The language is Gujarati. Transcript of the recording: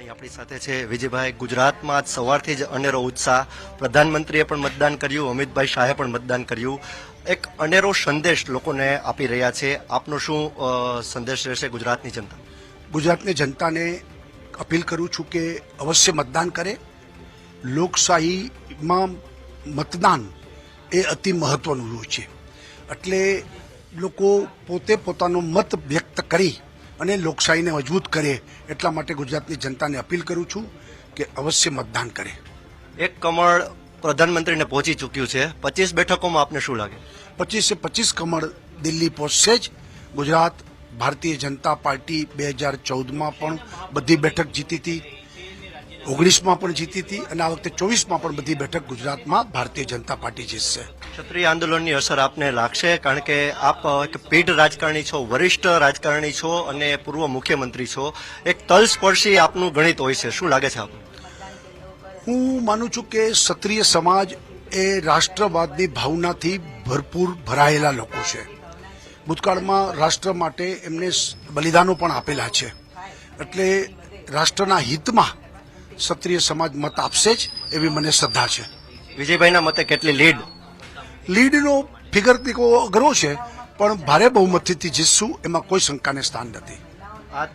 વાણી આપણી સાથે છે. વિજયભાઈ, ગુજરાતમાં આજ સવારથી જ અનેરો ઉત્સાહ. પ્રધાનમંત્રીએ પણ મતદાન કર્યું, અમિતભાઈ શાહે પણ મતદાન કર્યું. એક અનેરો સંદેશ લોકોને આપી રહ્યા છે. આપનો શું સંદેશ રહેશે ગુજરાતની જનતા? ગુજરાતની જનતાને અપીલ કરું છું કે અવશ્ય મતદાન કરે. લોકશાહીમાં મતદાન એ અતિ મહત્વનું છે. એટલે લોકો પોતે પોતાનો મત વ્યક્ત કરી અને લોકશાહીને મજબૂત કરે એટલા માટે ગુજરાતની જનતાને અપીલ કરું છું કે અવશ્ય મતદાન કરે. એક કમળ પ્રધાનમંત્રીને પહોંચી ચૂક્યું છે. પચીસ બેઠકોમાં આપને શું લાગે? પચીસે પચીસ કમળ દિલ્હી પહોંચશે જ. ગુજરાત ભારતીય જનતા પાર્ટી બે હજાર ચૌદમાં પણ બધી બેઠક જીતી હતી. ઓગણીસમાં પણ જીતી હતી અને આ વખતે ચોવીસમાં પણ બધી બેઠક ગુજરાતમાં ભારતીય જનતા પાર્ટી જીતશે. ક્ષત્રિય આંદોલનની અસર આપને લાગશે કારણ કે આપ એક પીઢ રાજકારણી છો વરિષ્ઠ રાજકારણી છો અને પૂર્વ મુખ્યમંત્રી છો. એક તલસ્પર્શી આપનું ગણિત હોય છે. શું લાગે છે આપને? હું માનું છું કે ક્ષત્રિય સમાજ એ રાષ્ટ્રવાદની ભાવનાથી ભરપૂર ભરાયેલા લોકો છે. ભૂતકાળમાં રાષ્ટ્ર માટે એમને બલિદાનો પણ આપેલા છે. એટલે રાષ્ટ્રના હિતમાં ક્ષત્રિય સમાજ મત આપશે જ એવી મને શ્રદ્ધા છે. વિજયભાઈના મતે કેટલી લીડ? લીડનો ફિગર અઘરો છે પણ ભારે બહુમતીથી જીતશું એમાં કોઈ શંકાને સ્થાન નથી. આ